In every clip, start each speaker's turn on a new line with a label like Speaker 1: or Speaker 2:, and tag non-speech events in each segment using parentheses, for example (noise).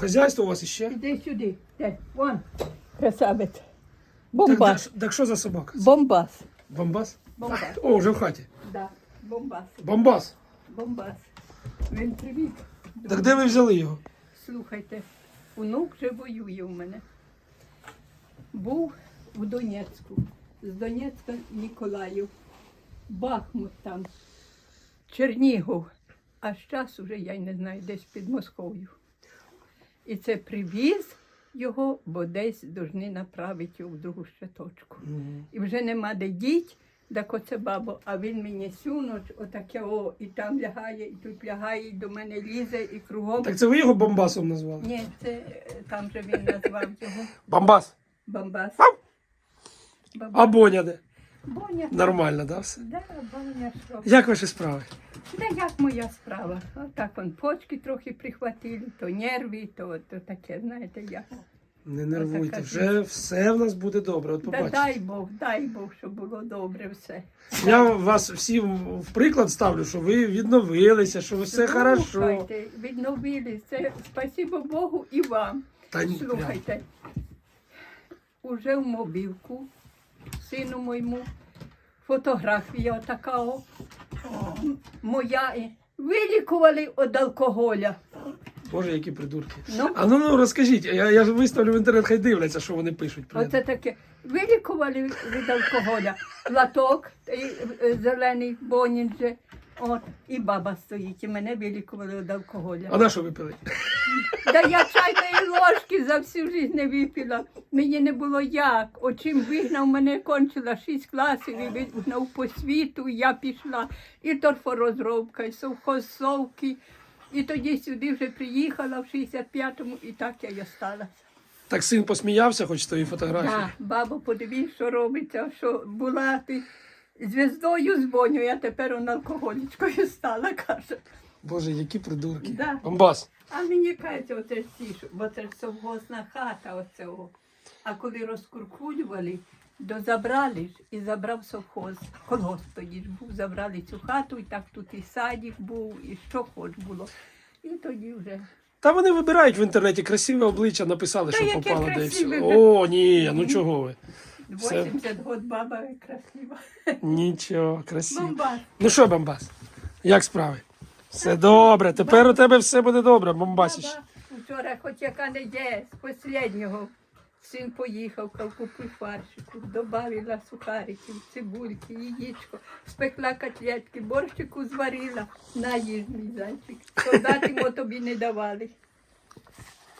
Speaker 1: хазяйство у вас іще?
Speaker 2: Іди сюди. Де? Вон. Красавець.
Speaker 1: Так,
Speaker 2: Бомбас.
Speaker 1: так, так що за собака?
Speaker 2: Бомбас.
Speaker 1: Бомбас?
Speaker 2: Бомбас. (laughs)
Speaker 1: О, вже в хаті.
Speaker 2: Да. Бомбас.
Speaker 1: Бомбас.
Speaker 2: Бомбас. Він привіт.
Speaker 1: Так де ви взяли його?
Speaker 2: Слухайте, онук вже воює у мене. Був у Донецьку. З Донецька Ніколаїв. Бахмут там, Чернігов. А зараз уже я й не знаю, десь під Москов'ю. І це привіз його, бо десь должны направити його в другу ще точку. І вже нема де діть, так оце бабо, а він мені всю ніч отаке о, і там лягає, і тут лягає, і до мене лізе, і кругом.
Speaker 1: Так це ви його бомбасом назвали?
Speaker 2: Ні, це е, там же він назвав його
Speaker 1: Бомбас.
Speaker 2: Бомбас.
Speaker 1: А Боня де?
Speaker 2: Боня.
Speaker 1: Нормально, да? Все?
Speaker 2: Да, Боня, що?
Speaker 1: Як ваші справи?
Speaker 2: Да як моя справа? Отак он почки трохи прихватили, то нерві, то, то таке, знаєте, як.
Speaker 1: Не нервуйте, вже все в нас буде добре. От
Speaker 2: Да
Speaker 1: побачите.
Speaker 2: дай Бог, дай Бог, щоб було добре все.
Speaker 1: Я вас всім в приклад ставлю, що ви відновилися, що все хорошо.
Speaker 2: Слухайте, відновили. Це спасибо Богу і вам.
Speaker 1: Та ні, прям.
Speaker 2: Слухайте, уже в мобілку, сину моєму, фотографія така о, моя. Вилікували від алкоголя.
Speaker 1: Боже, які придурки.
Speaker 2: Ну.
Speaker 1: А ну ну розкажіть, я, я ж виставлю в інтернет, хай дивляться, що вони пишуть. про
Speaker 2: Оце таке. Вилікували від алкоголя. Платок е, зелений бонін же. От, і баба стоїть, і мене вилікували від алкоголя.
Speaker 1: А на що ви пили?
Speaker 2: Да я чайної ложки за всю життя не випила. Мені не було як. Очим вигнав мене, кончила шість класів і вигнав по світу. і Я пішла. І торфорозробка, і совхозовки. І тоді сюди вже приїхала в 65-му, і так я й осталася.
Speaker 1: Так син посміявся, хоч з тої фотографії.
Speaker 2: Так, бабо, подивись, що робиться, що була ти зв'яздою з Боню, я тепер он алкоголічкою стала, (laughs) каже.
Speaker 1: Боже, які придурки.
Speaker 2: Да.
Speaker 1: Бомбас.
Speaker 2: А мені кажеться, оце ж що- бо це ж совгосна хата оцього. А коли розкуркулювали, то забрали ж і забрав совхоз. Колгосп тоді ж був, забрали цю хату, і так тут і садик був, і що хоч було. І тоді вже.
Speaker 1: Та вони вибирають в інтернеті красиве обличчя, написали,
Speaker 2: Та
Speaker 1: що
Speaker 2: яке
Speaker 1: попало де і все.
Speaker 2: красиве?
Speaker 1: О, ні, ну чого ви? Все.
Speaker 2: 80 год баба красива.
Speaker 1: Нічого, красиво.
Speaker 2: Бомбас.
Speaker 1: Ну що, Бомбас? Як справи? Все добре. Тепер у тебе все буде добре, Бомбасіч.
Speaker 2: Баба, Вчора хоч яка не є, з останнього. Син поїхав, кав купи фаршику, добавила сухариків, цибульки, яєчко, спекла котлетки, борщику зварила. На їж, мій зайчик. Солдати тобі не давали.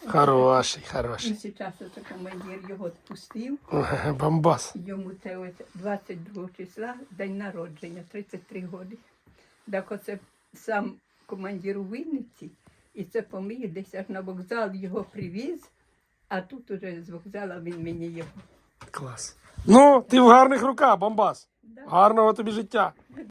Speaker 1: Хороший,
Speaker 2: І
Speaker 1: хороший.
Speaker 2: зараз оце командир його відпустив.
Speaker 1: Ой, Бомбас.
Speaker 2: Йому це ось 22 числа, день народження, 33 роки. Так оце сам командир у Вінниці, і це поміг десь аж на вокзал його привіз, а тут уже з вокзалу він мені його.
Speaker 1: Клас. Ну, ти в гарних руках, Бомбас.
Speaker 2: Да.
Speaker 1: Гарного тобі життя.